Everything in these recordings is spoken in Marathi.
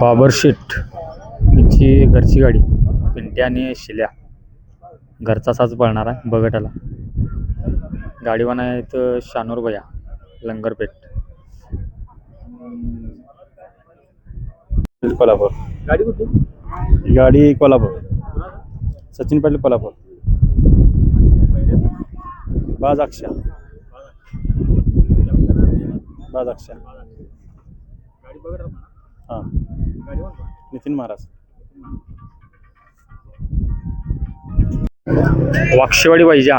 बाबर शेठ यांची घरची गाडी पिंट्या आणि शिल्या. घरचा साज पळणार आहे बगटाला. गाडीवान आहेत शानूर भया लंगरपेठ. कोल्हापूर गाडी कुठली गाडी कोल्हापूर. सचिन पाटील कोल्हापूर. बाज अक्षा गाडी हां. नितीन महाराज. वाक्षेवाडी वैजा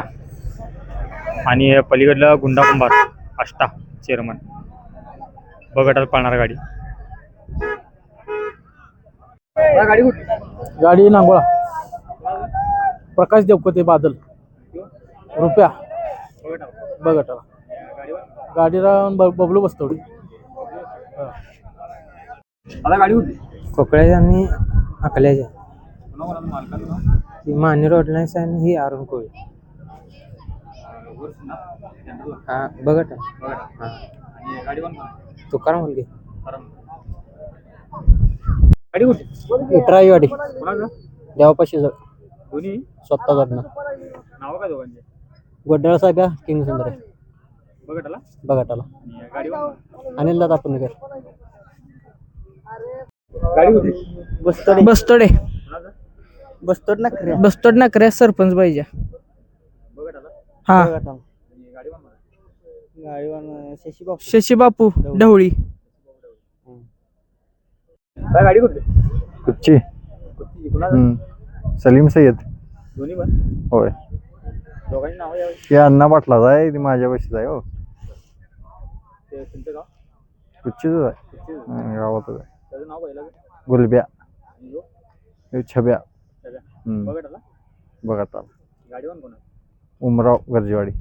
आणि पलीकडला गुंडा कुंभार अष्टा चेअरमन. बगटात पळणार गाडी. गाडी कुठली? गाडी नांगोळा. प्रकाश देवकोते बादल. रुपया. बघा गाडीला ब- बबलू बसतोडी. आता गाडी कुठली कोकळ्याच्या आणि अकल्याच्या. ती माने आणि ही अरुण कोळी. हा बघत हा. गाडी तुकाराम मुलगी. गाडी कुठली? कोणाचं? देवापाशी जळ दोन्ही स्वतः घडणं नाव काय दोघांचे? गोड्डाळ किंग सुंदर आहे बघटाला बघाटाला आणि गाडी अनिल दादा पुणेकर. बस्तोडे. बस्तोडे. ना खऱ्या बस्तोड ना खऱ्या सरपंच पाहिजे हा. शशी बापू. शशी बापू ढवळी. गाडी कुठली? कोणाचं? सलीम सय्यद. होय. दोघांची नावं यावी. ते अण्णा पाटलाच आहे ती माझ्या बशीच आहे हो. ते तुमचं गाव? कुच्चीच आहे. कुठचे? हं, गावातच आहे. त्याचं नाव पहिलं गुलब्या हे छब्या हं, बघा आता गाडीवान कोण उमराव गरजेवाडी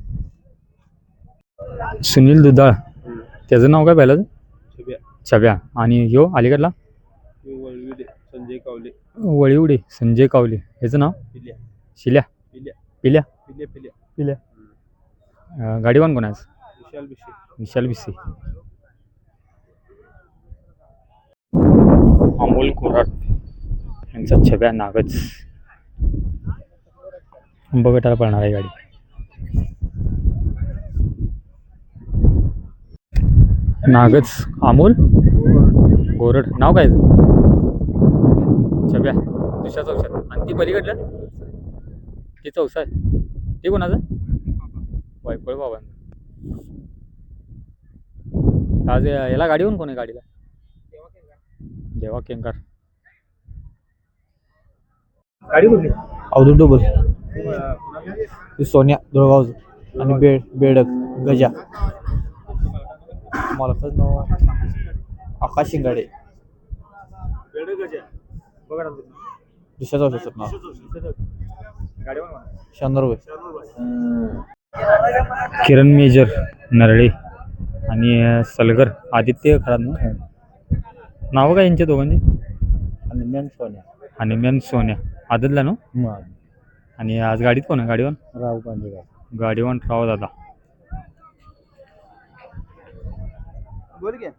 सुनील दुधाळ त्याचं नाव काय पहिलं छब्या आणि ह्यो अलीकडला संजय कावले वळीवडे संजय कावले ह्याचं नाव पिल्या शिल्या पिल्या पिल्या पिल्या पिल्या पिल्या अं, गाडीवान कोण आहे विशाल विशाल बिसे अमोल कोराट यांचा छब्या नागच. बघटाला पळणार आहे गाडी. नागच अमोल गोरड नाव काय याचं? छब्या दुसऱ्या चौशात आणि ती पलीकडलं? ती चौसा आहे ते कोणाचं? वायपळ बाबा आज याला गाडी गाडीवरून कोण आहे गाडीला? देवा केंकर गाडी कुठली? अवधूत डोबल ही सोन्या दुळगाव आणि बेड बेडक गजा. मालकाचं नाव आकाश शिंगाडे. दुसऱ्या चौशाचं नाव. शंभर रुपये किरण मेजर नरळे आणि सलगर आदित्य खरात ना? नावं काय यांच्या दोघांची? आणि मेन सोन्या. आणि मेन सोन्या. आदतला ना? आणि आज गाडीत कोण आहे? गाडीवर? राव पांडेगाव गाडीवर राव दादा. बोल घ्या